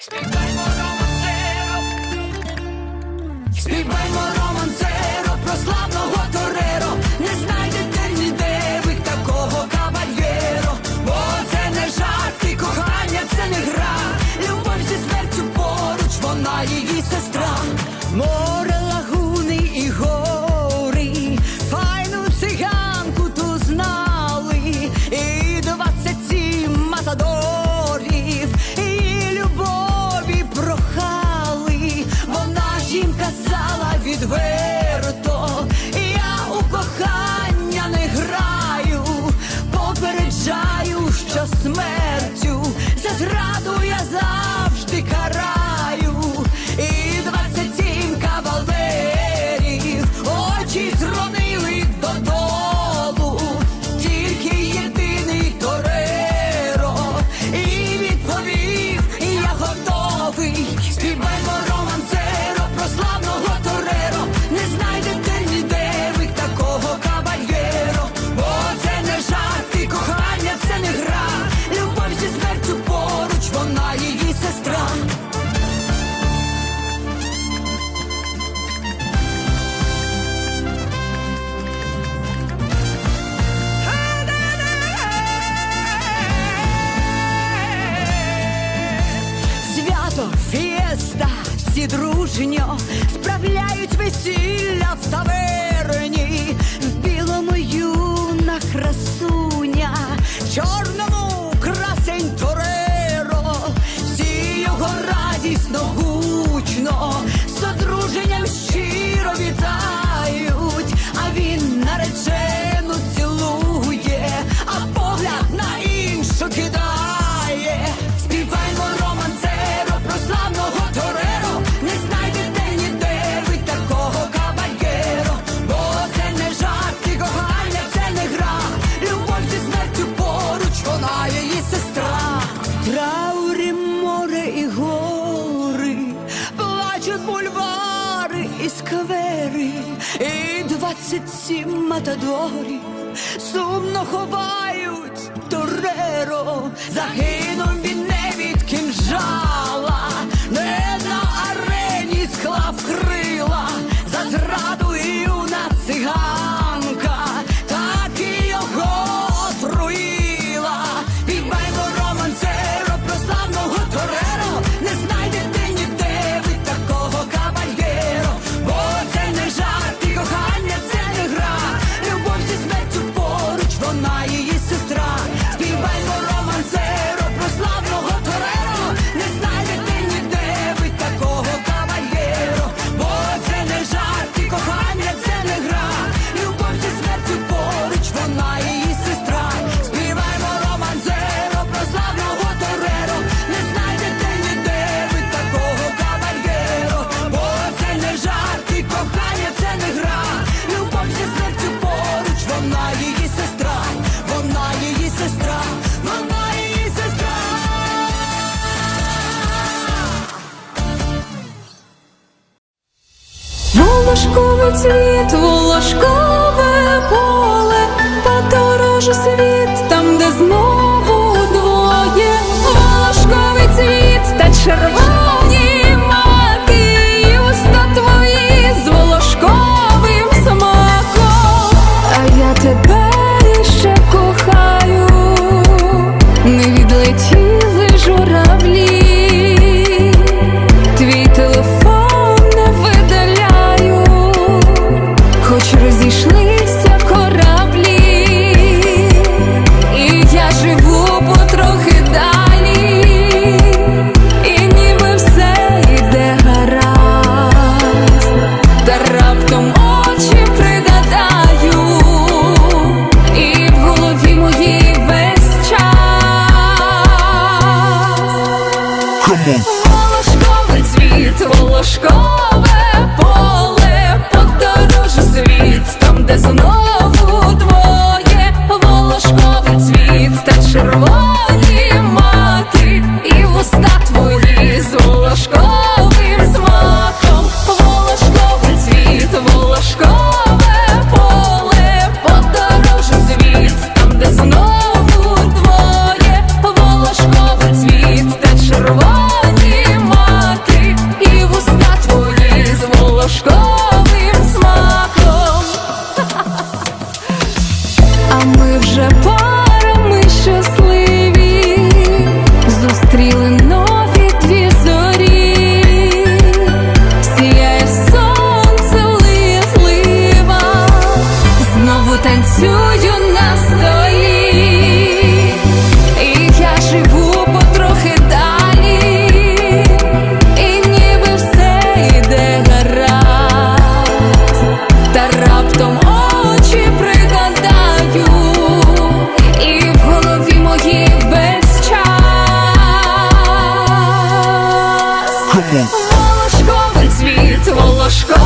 Співаймо романсеро, про славного тореро, не знайдете ніде ви такого кабальєро, бо це не жарт, і кохання, це не гра. Любов зі смертю поруч, вона її сестра. hasta ver. матадорів сумно ховають тореро, загинув він не від кінжа. вона її сестра. Співаємо романзеро про Тореро. Не знайдете ніде ви такого кавальєро. Бо це не жарт і кохання, це не гра. Любов зі смертю поруч, вона її сестра, вона її сестра, вона її сестра. Цвіт, волошкове поле покажу світ там, де знову двоє. Волошковий цвіт та червоний Кому? Волошковий цвіт, волошкове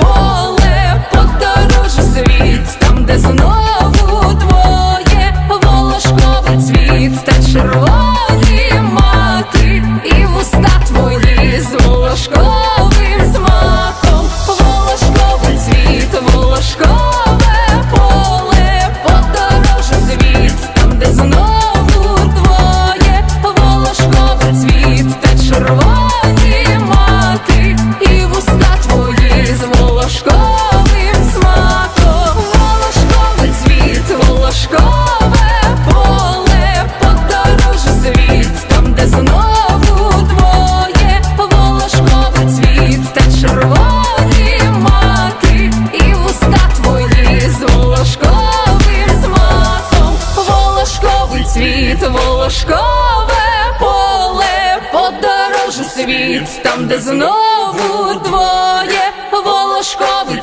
поле, подорожу світ, там, де знову твоє, волошковий цвіт, та червоні мати, і вуста твої з волошковим.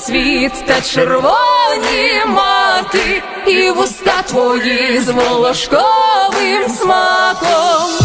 Світ та червоні мати, і вуста твої з волошковим смаком.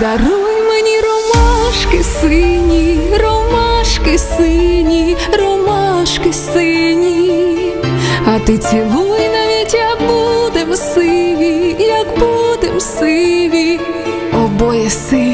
даруй мені ромашки сині, ромашки сині, ромашки сині, а ти цілуй навіть як будем сиві, як будем сиві, обоє сині.